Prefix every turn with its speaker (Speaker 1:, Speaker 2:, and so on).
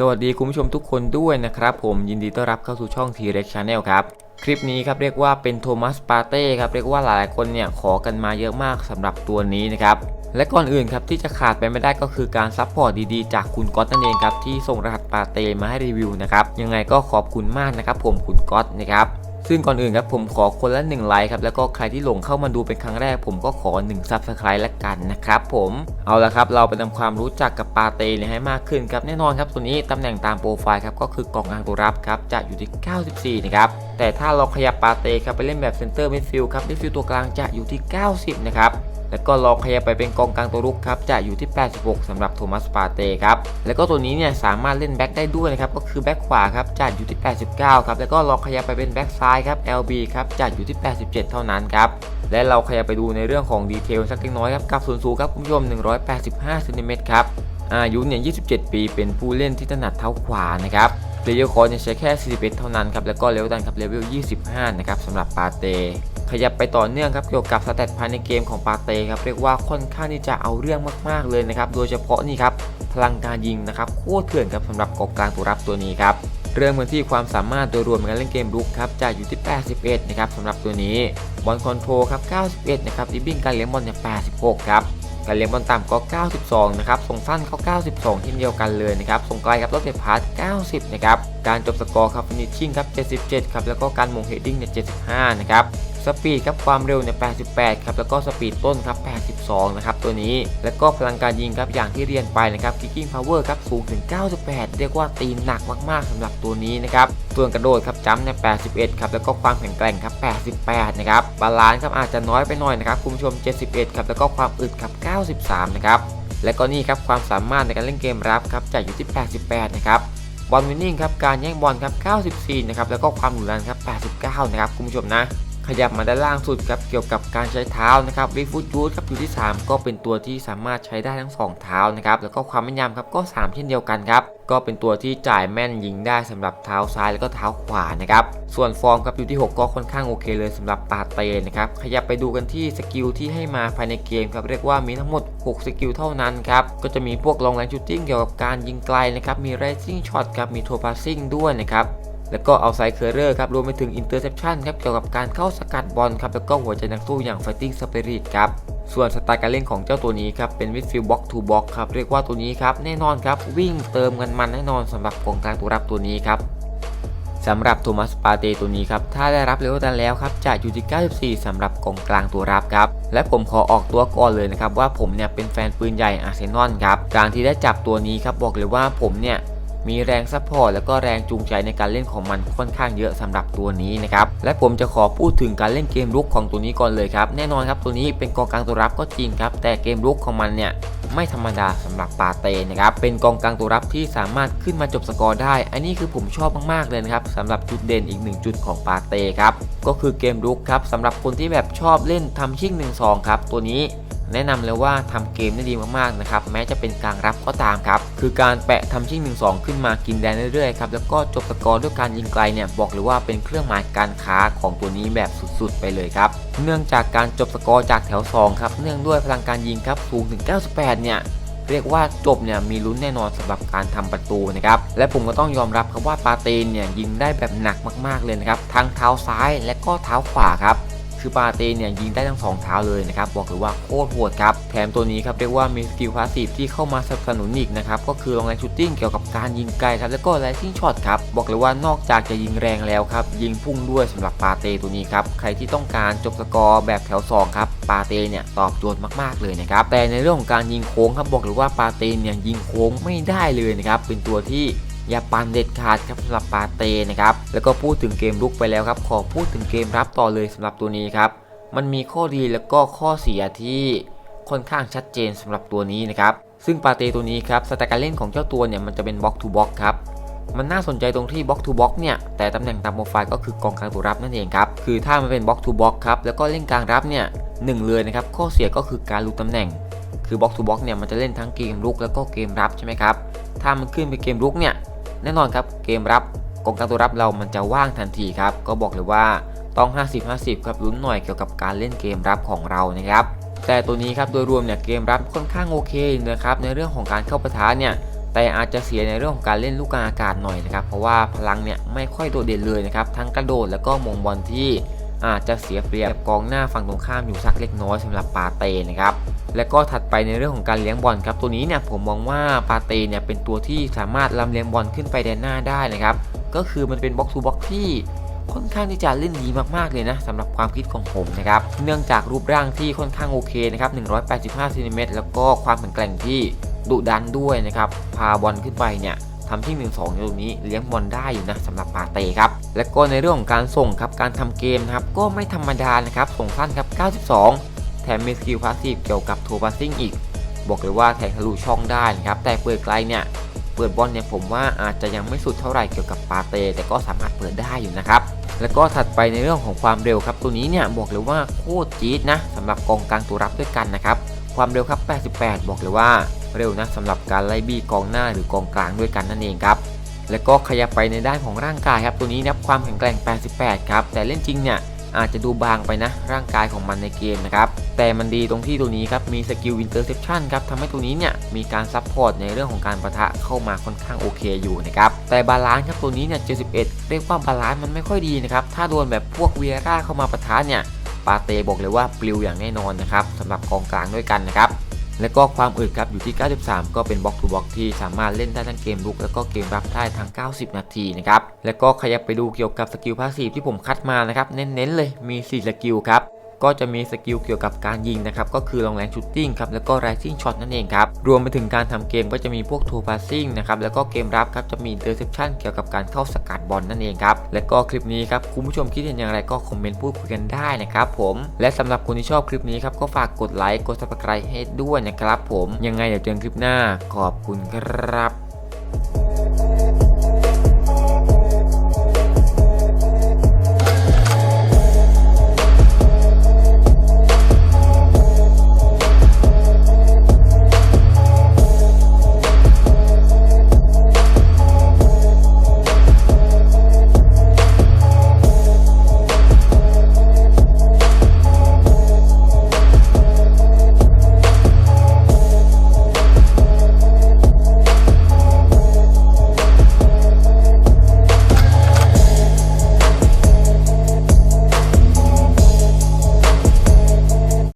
Speaker 1: สวัสดีคุณผู้ชมทุกคนด้วยนะครับ ผมยินดีต้อนรับเข้าสู่ช่อง T-Rex Channel ครับ คลิปนี้ครับเรียกว่าเป็นโทมัสปาเต้ครับเรียกว่าหลายๆคนเนี่ยขอกันมาเยอะมากสำหรับตัวนี้นะครับ และก่อนอื่นครับที่จะขาดไปไม่ได้ก็คือการซัพพอร์ตดีๆ จากคุณก๊อตนั่นเองครับที่ส่งรหัสปาเต้มาให้รีวิวนะครับยังไงก็ขอบคุณมากนะครับผมคุณก๊อตนะครับ ซึ่งก่อนอื่นครับผมขอคนละ1ไลค์ครับแล้วก็ใครที่หลงเข้ามาดูเป็นครั้งแรก ผมก็ขอ1 Subscribe ละกันนะครับผมเอาละครับเราไปทำความรู้จักกับปาเต้เนี่ยให้มากขึ้นครับแน่นอนครับตัวนี้ตำแหน่งตามโปรไฟล์ครับก็คือกองกลางกรับครับจะอยู่ที่ 94 นะครับแต่ถ้าเราขยับปาเต้ครับไปเล่นแบบเซนเตอร์มิดฟิลด์ครับมิดฟิลด์ตัวกลางจะอยู่ที่ 90 นะครับ แล้วก็ลองขยับไปเป็นกองกลางตัวรุกครับจะอยู่ที่ 86สำหรับโทมัสปาเต้ครับแล้วก็ตัวนี้เนี่ยสามารถเล่นแบ็กได้ด้วยนะครับก็คือแบ็กขวาครับจะอยู่ที่ 89 ครับแล้วก็ลองขยับไปเป็นแบ็กซ้ายครับ LB ครับจะอยู่ที่ 87 เท่านั้นครับและเราขยับไปดูในเรื่องของดีเทลสักเล็กน้อยครับกับส่วนสูงครับคุณผู้ชม 185เซนติเมตรครับอายุเนี่ย 27 ปีเป็นผู้เล่นที่ถนัดเท้าขวานะครับเลเยอร์คอร์เนี่ยใช้แค่ 41 เท่านั้นครับแล้วก็เลเวลดันครับเลเวล 25 นะครับสำหรับปาเต้ ขยับไปต่อเนื่องครับเกี่ยวกับสเตตภายในเกมของปาเต้ครับเรียกว่าค่อนข้างที่จะเอาเรื่องมากๆเลยนะครับโดยเฉพาะนี่ครับพลังการยิงนะครับโคตรเถื่อนครับสำหรับกองกลางตัวรับตัวนี้ครับเริ่มกันที่ความสามารถโดยรวมการเล่นเกมรุกครับจะอยู่ที่ 81 นะครับสำหรับตัวนี้บอลคอนโทรลครับ 91 นะครับดิบบิ้งการเลี้ยงบอลเนี่ย 86 ครับการเลี้ยงบอลต่ำก็ 92 นะครับ ส่งสั้นก็ 92เช่นเดียวกันเลยนะครับ ส่งไกลครับรถเตะพาส90 นะครับ การจบสกอร์ครับฟินิชชิ่งครับ 77 ครับ แล้วก็การมงเฮดดิ้งเนี่ย 75 นะครับ สปีดครับความเร็วเนี่ย 88 ครับ แล้วก็สปีดต้นครับ 82 นะครับตัวนี้ แล้วก็พลังการยิงครับอย่างที่เรียนไปนะครับ kicking power ครับสูงถึง 98 เรียกว่าตีหนักมากๆสำหรับตัวนี้นะครับ ส่วนกระโดดครับจัมป์เนี่ย 81 ครับ แล้วก็ความแข็งแกร่งครับ 88 นะครับ บาลานซ์ครับอาจจะน้อยไปหน่อยนะครับ คุณผู้ชม 71 ครับ แล้วก็ความอึดครับ 93 นะครับ และก็นี่ครับความสามารถในการเล่นเกมรับครับจะอยู่ที่ 88 นะครับบอลวินนิ่งครับ การแย่งบอลครับ 94 นะครับ แล้วก็ความหนุนรันครับ 89 นะครับ คุณผู้ชมนะ ขยับมาด้านล่างสุดครับเกี่ยวกับการใช้เท้านะครับวิฟุตยูดครับอยู่ที่ 3 ก็เป็นตัวที่สามารถใช้ได้ทั้ง 2 เท้านะครับแล้วก็ความแม่นยำครับก็ 3 เช่นเดียวกันครับก็เป็นตัวที่จ่ายแม่นยิงได้สำหรับเท้าซ้ายแล้วก็เท้าขวานะครับส่วนฟอร์มครับอยู่ที่ 6 ก็ค่อนข้างโอเคเลยสำหรับปาเต้นะครับขยับไปดูกันที่สกิลที่ให้มาภายในเกมครับเรียกว่ามีทั้งหมด 6 สกิลเท่านั้นครับก็จะมีพวกลองแรงชูตติ้งเกี่ยวกับการยิงไกลนะครับมีไรซิ่งช็อตครับมีโทพาซิ่งด้วยนะครับ แล้วก็เอาไซเคอร์เรอร์ครับรวมไปถึงอินเตอร์เซปชันครับเกี่ยวกับการเข้าสกัดบอลครับแล้วก็หัวใจนักสู้อย่าง Fighting Spirit ครับส่วนสไตล์การเล่นของเจ้าตัวนี้ครับเป็นมิดฟิลด์บ็อกทูบ็อกครับเรียกว่าตัวนี้ครับแน่นอนครับวิ่งเติมกันมันแน่นอนสำหรับกองกลางตัวรับตัวนี้ครับสำหรับโทมัสปาเตตัวนี้ครับถ้าได้รับเลเวลดันแล้วครับจะอยู่ที่ 94สำหรับกองกลางตัวรับครับและผมขอออกตัวก่อนเลยนะครับว่าผมเนี่ยเป็นแฟนปืนใหญ่อาร์เซนอลครับการที่ได้จับตัวนี้ครับบอกเลยว่าผมเนี่ย มีแรงซัพพอร์ตแล้วก็แรงจูงใจในการเล่นของมันค่อนข้างเยอะสำหรับตัวนี้นะครับและผมจะขอพูดถึงการเล่นเกมรุกของตัวนี้ก่อนเลยครับแน่นอนครับตัวนี้เป็นกองกลางตัวรับก็จริงครับ แต่เกมรุกของมันเนี่ยไม่ธรรมดาสำหรับปาเต้นะครับเป็นกองกลางตัวรับที่สามารถขึ้นมาจบสกอร์ได้ อันนี้คือผมชอบมากๆเลยนะครับสำหรับจุดเด่นอีกหนึ่งจุดของปาเต้ครับก็คือเกมรุกครับสำหรับคนที่แบบชอบเล่นทำชิ่ง1 2ครับตัวนี้ แนะนำเลยว่าทำเกมได้ดีมากๆนะครับแม้จะเป็นกลางรับก็ตามครับคือการแปะทำชิ่ง1 2 ขึ้นมากินแดนเรื่อยๆครับแล้วก็จบสกอร์ด้วยการยิงไกลเนี่ยบอกเลยว่าเป็นเครื่องหมายการค้าของตัวนี้แบบสุดๆ ไปเลยครับเนื่องจากการจบสกอร์จากแถว2ครับเนื่องด้วยพลังการยิงครับสูงถึง 98 เนี่ยเรียกว่าจบเนี่ยมีลุ้นแน่นอนสำหรับการทำประตูนะครับและผมก็ต้องยอมรับครับว่าปาเตนเนี่ยยิงได้แบบหนักมากๆเลยนะครับทั้งเท้าซ้ายและก็เท้าขวาครับ คือปาเต้เนี่ยยิงได้ทั้งสองเท้าเลยนะครับบอกเลยว่าโคตรโหดครับแถมตัวนี้ครับเรียกว่ามีสกิลพาสซีฟที่เข้ามาสนับสนุนอีกนะครับก็คือลองแรงชูตติ้งเกี่ยวกับการยิงไกลครับแล้วก็แรงซิ่งช็อตครับบอกเลยว่านอกจากจะยิงแรงแล้วครับยิงพุ่งด้วยสำหรับปาเต้ตัวนี้ครับใครที่ต้องการจบสกอร์แบบแถว2ครับปาเต้เนี่ยตอบโจทย์มากๆเลยนะครับแต่ในเรื่องของการยิงโค้งครับบอกเลยว่าปาเต้เนี่ยยิงโค้งไม่ได้เลยนะครับเป็นตัวที่ อย่าปันเด็ดขาดครับสำหรับปาเต้นะครับแล้วก็พูดถึงเกมลุกไปแล้วครับขอพูดถึงเกมรับต่อเลยสำหรับตัวนี้ครับมันมีข้อดีแล้วก็ข้อเสียที่ค่อนข้างชัดเจนสำหรับตัวนี้นะครับซึ่งปาเต้ตัวนี้ครับสไตล์การเล่นของเจ้าตัวเนี่ยมันจะเป็นบล็อกทูบล็อกครับมันน่าสนใจตรงที่บล็อกทูบล็อกเนี่ยแต่ตำแหน่งตามโปรไฟล์ก็คือกองกลางตัวรับนั่นเองครับคือถ้ามันเป็นบล็อกทูบล็อกครับแล้วก็เล่นกลางรับเนี่ยหนึ่งเลยนะครับข้อเสียก็คือการรู้ตำแหน่ง คือบล็อกทูบล็อกเนี่ยมันจะเล่นทั้งเกมรุกแล้วก็เกมรับใช่ไหมครับถ้ามันขึ้นไปเกมรุกเนี่ย แน่นอนครับเกมรับกองกลางตัวรับเรามันจะว่างทันทีครับ ก็บอกเลยว่าต้อง 50-50 ครับลุ้นหน่อยเกี่ยวกับการเล่นเกมรับของเรานะครับ แต่ตัวนี้ครับโดยรวมเนี่ยเกมรับค่อนข้างโอเคนะครับในเรื่องของการเข้าปะทะเนี่ยแต่อาจจะเสียในเรื่องของการเล่นลูกกลางอากาศหน่อยนะครับเพราะว่าพลังเนี่ยไม่ค่อยโดดเด่นเลยนะครับทั้งกระโดดแล้วก็มงบอลที่อาจจะเสียเปรียบกองหน้าฝั่งตรงข้ามอยู่สักเล็กน้อยสำหรับปาเต้นะครับ และก็ถัดไปในเรื่องของการเลี้ยงบอลครับตัวนี้เนี่ยผมมองว่าปาเต้เนี่ยเป็นตัวที่สามารถลำเลียงบอลขึ้นไปแดนหน้าได้นะครับก็คือมันเป็นบ็อกซ์ทูบ็อกที่ค่อนข้างที่จะเล่นดีมากๆเลยนะสำหรับความคิดของผมนะครับเนื่องจากรูปร่างที่ค่อนข้างโอเคนะครับ185ซนเมตรแล้วก็ความแข็งแกร่งที่ดุดันด้วยนะครับพาบอลขึ้นไปเนี่ยทำที่1 2ในตรงนี้เลี้ยงบอลได้อยู่นะสำหรับปาเต้ครับและก็ในเรื่องของการส่งครับการทำเกมนะครับก็ไม่ธรรมดานะครับส่งสั้นครับ92 ถมมีสกิลพาสซีฟเกี่ยวกับโทบัสซิ่งอีก บอกเลยว่าแทงทะลุช่องได้นะครับ แต่เปิดไกลเนี่ย เปิดบอลเนี่ยผมว่าอาจจะยังไม่สุดเท่าไหร่เกี่ยวกับปาเต้แต่ก็สามารถเปิดได้อยู่นะครับ แล้วก็ถัดไปในเรื่องของความเร็วครับ ตัวนี้เนี่ยบอกเลยว่าโคตรจี๊ดนะสำหรับกองกลางตัวรับด้วยกันนะครับ ความเร็วครับ 88 บอกเลยว่าเร็วนะสำหรับการไล่บี้กองหน้าหรือกองกลางด้วยกันนั่นเองครับแล้วก็ขยับไปในด้านของร่างกายครับตัวนี้นับความแข็งแกร่ง 88 ครับ แต่เล่นจริงเนี่ย อาจจะดูบางไปนะร่างกายของมันในเกมนะครับ แต่มันดีตรงที่ตัวนี้ครับ มีสกิลอินเตอร์เซปชันครับทำให้ตัวนี้เนี่ย มีการซัพพอร์ตในเรื่องของการประทะเข้ามาค่อนข้างโอเคอยู่นะครับ แต่บาลานซ์ครับตัวนี้เนี่ย 71 เรียกว่าบาลานซ์มันไม่ค่อยดีนะครับ ถ้าโดนแบบพวกเวียร่าเข้ามาประทะเนี่ยปาเตบอกเลยว่าปลิวอย่างแน่นอนนะครับสำหรับกองกลางด้วยกันนะครับ และก็ความอึดครับอยู่ที่ 93 ก็เป็นบล็อกทูบล็อกที่สามารถเล่นได้ทั้งเกมลุก แล้วก็เกมรับได้ทั้ง 90 นาทีนะครับ แล้วก็ขยับไปดูเกี่ยวกับสกิลพาสซีฟที่ผมคัดมานะครับ เน้นๆเลยมี 4 สกิลครับ ก็จะมีสกิลเกี่ยวกับการยิงนะครับก็คือลองแรงชูตติ้งครับแล้วก็ rising shot นั่นเองครับรวมไปถึงการทำเกมก็จะมีพวก two passing นะครับแล้วก็เกมรับครับจะมี interception เกี่ยวกับการเข้าสกัดบอลนั่นเองครับและก็คลิปนี้ครับคุณผู้ชมคิดเห็นอย่างไรก็คอมเมนต์พูดคุยกันได้นะครับผมและสำหรับคนที่ชอบคลิปนี้ครับก็ฝากกดไลค์กด subscribe ให้ด้วยนะครับผมยังไงเดี๋ยวเจอกันคลิปหน้าขอบคุณครับ